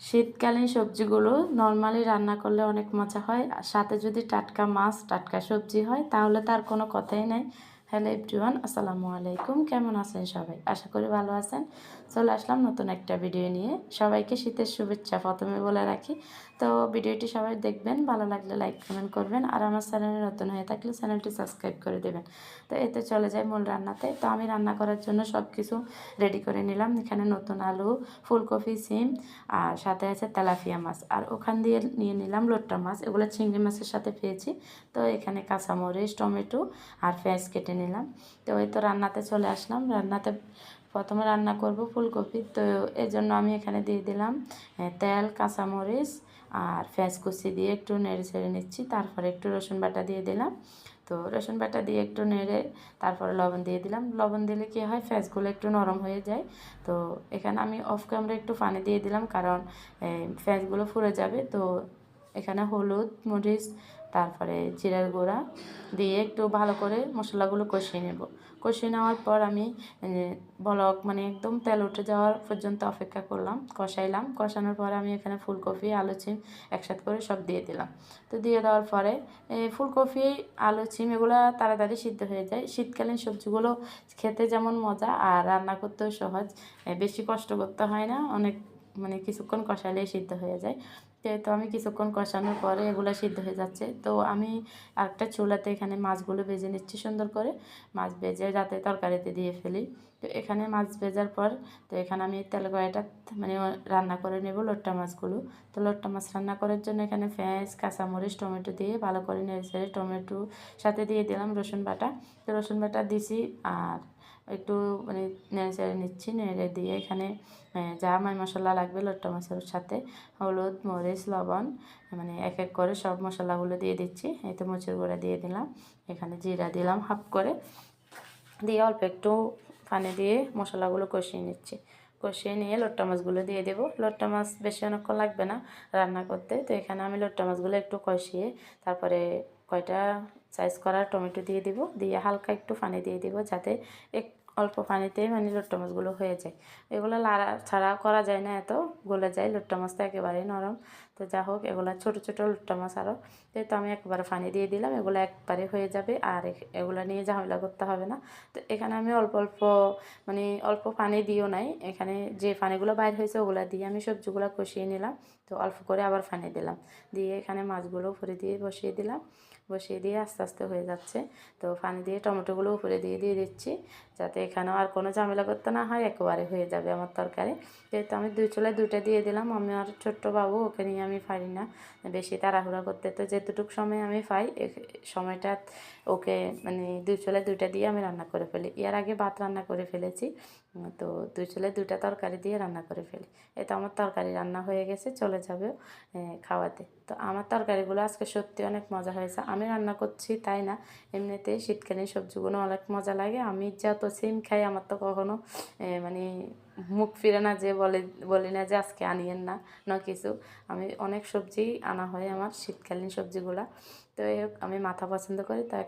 শীতকালীন সবজিগুলো নর্মালি রান্না করলে অনেক মজা হয়। আর সাথে যদি টাটকা মাছ, টাটকা সবজি হয়, তাহলে তার কোনো কথাই নাই। হ্যালো এভরিওয়ান আসসালামু আলাইকুম। কেমন আছেন সবাই? আশা করি ভালো আছেন। চলে আসলাম নতুন একটা ভিডিও নিয়ে। সবাইকে শীতের শুভেচ্ছা প্রথমে বলে রাখি। তো ভিডিওটি সবাই দেখবেন, ভালো লাগলে লাইক, কমেন্ট করবেন, আর আমার চ্যানেলে নতুন হয়ে থাকলে চ্যানেলটি সাবস্ক্রাইব করে দেবেন। তো এতে চলে যায় মূল রান্নাতে। তো আমি রান্না করার জন্য সব কিছু রেডি করে নিলাম। এখানে নতুন আলু, ফুলকপি, সিম, আর সাথে আছে তেলাপিয়া মাছ। আর ওখান দিয়ে নিয়ে নিলাম লোট্টা মাছ। এগুলো চিংড়ি মাছের সাথে পেয়েছি। তো এখানে কাঁচামরিচ, টমেটো আর পেঁয়াজ কেটে নিলাম। তো ওই তো রান্নাতে চলে আসলাম। রান্নাতে প্রথমে রান্না করব ফুলকপি। তো এর জন্য আমি এখানে দিয়ে দিলাম তেল, কাঁচামরিচ আর পেঁয়াজ কুচি দিয়ে একটু নেড়ে ছেড়ে নিচ্ছি তারপরে একটু রসুন বাটা দিয়ে দিলাম। তো রসুন বাটা দিয়ে একটু নেড়ে তারপরে লবণ দিয়ে দিলাম। লবণ দিলে কি হয় ফ্যাঁসগুলো একটু নরম হয়ে যায়। তো এখানে আমি অফ ক্যামেরা একটু পানি দিয়ে দিলাম কারণ এই, ফুলে যাবে। তো এখানে হলুদ, মরিচ, তারপরে জিরার গুঁড়া দিয়ে একটু ভালো করে মশলাগুলো কষিয়ে নেব। কষিয়ে নেওয়ার পর আমি বলক মানে একদম তেল উঠে যাওয়ার পর্যন্ত অপেক্ষা করলাম, কষাইলাম। কষানোর পরে আমি এখানে ফুলকপি, আলু চিম একসাথে করে সব দিয়ে দিলাম। তো দিয়ে দেওয়ার পরে ফুলকপি, আলু চিম এগুলো তাড়াতাড়ি সিদ্ধ হয়ে যায়। শীতকালীন সবজিগুলো খেতে যেমন মজা আর রান্না করতেও সহজ। বেশি কষ্ট করতে হয় না, অনেক মানে কিছুক্ষণ কষালেই সিদ্ধ হয়ে যায়। তো আমি কিছুক্ষণ কষানোর পরে এগুলো সিদ্ধ হয়ে যাচ্ছে। তো আমি আরেকটা চুলাতে এখানে মাছগুলো ভেজে নিচ্ছি সুন্দর করে। মাছ ভেজে যাতে তরকারিতে দিয়ে ফেলি। তো এখানে মাছ ভেজার পর তো এখানে আমি তেল কড়াইটা মানে রান্না করে নেব লোট্টা মাছগুলো। তো লোট্টা মাছ রান্না করার জন্য এখানে পেঁয়াজ কাঁচামরিচ, টমেটো দিয়ে ভালো করে নেড়ে টমেটো সাথে দিয়ে দিলাম রসুন বাটা। তো রসুন বাটা দিছি আর একটু মানে নেড়ে চেড়ে নিচ্ছি, নেড়ে দিয়ে এখানে যা মাই মশলা লাগবে লোট্টা মাছের সাথে, হলুদ, মরিচ, লবণ মানে এক এক করে সব মশলাগুলো দিয়ে দিচ্ছি, এই তো মরিচের গুঁড়া দিয়ে দিলাম, এখানে জিরা দিলাম হাফ করে, দিয়ে অল্প একটু পানি দিয়ে মশলাগুলো কষিয়ে নিচ্ছি, কষিয়ে নিয়ে লোট্টা মাছগুলো দিয়ে দেবো, লোট্টা মাছ বেশি অনেকক্ষণ লাগবে না রান্না করতে, তো এখানে আমি লোট্টা মাছগুলো একটু কষিয়ে তারপরে কয়টা সাইজ করা টমেটো দিয়ে দিব দিয়ে হালকা একটু পানি দিয়ে দিব যাতে এক অল্প পানিতেই মানে লোট্টা মাছগুলো হয়ে যায়। এগুলো লাড়া ছাড়া করা যায় না এত, গলে যায়। লোট্টা মাছ তো একেবারেই নরম। তো যা হোক, এগুলো ছোটো ছোটো লোট্টা মাছ আরও তো আমি একবারে পানি দিয়ে দিলাম, এগুলো একবারে হয়ে যাবে। আর এগুলো নিয়ে ঝামেলা করতে হবে না। তো এখানে আমি অল্প অল্প মানে অল্প পানি দিও নাই। এখানে যে পানিগুলো বাইর হয়েছে, ওগুলো দিয়ে আমি সবজিগুলো কষিয়ে নিলাম। তো অল্প করে আবার পানি দিলাম। দিয়ে এখানে মাছগুলো উপরে দিয়ে বসিয়ে দিলাম। বসিয়ে দিয়ে আস্তে আস্তে হয়ে যাচ্ছে। তো পানি দিয়ে টমেটোগুলো উপরে দিয়ে দিয়ে দিচ্ছি। যাতে এখানেও আর কোনো ঝামেলা করতে না হয়, একেবারে হয়ে যাবে আমার তরকারি। যেহেতু আমি দুই চুলায় দুইটা দিয়ে দিলাম, আমি আর ছোট্ট বাবু, ওকে নিয়ে আমি পারি না। বেশি তাড়াহুড়া করতে তো যেতটুকু সময় আমি পাই সময়টা ওকে মানে দুই চুলায় দুইটা দিয়ে আমি রান্না করে ফেলি। এর আগে ভাত রান্না করে ফেলেছি, তো দুই চুলায় দুইটা তরকারি দিয়ে রান্না করে ফেলি। তো আমার তরকারি রান্না হয়ে গেছে, চলে যাবে খাওয়াতে। তো আমার তরকারিগুলো আজকে সত্যি অনেক মজা হয়েছে। আমি রান্না করছি তাই না, এমনিতেই শীতকালীন সবজিগুলো অনেক মজা লাগে। আমি যত সিম খাই, আমার তো কখনো মানে মুখ ফিরে না যে বলে, বলি না যে আজকে আনিয়েন না না কিছু। আমি অনেক সবজি আনা হয় আমার, শীতকালীন সবজিগুলা। তো আমি মাথা পছন্দ করি তাই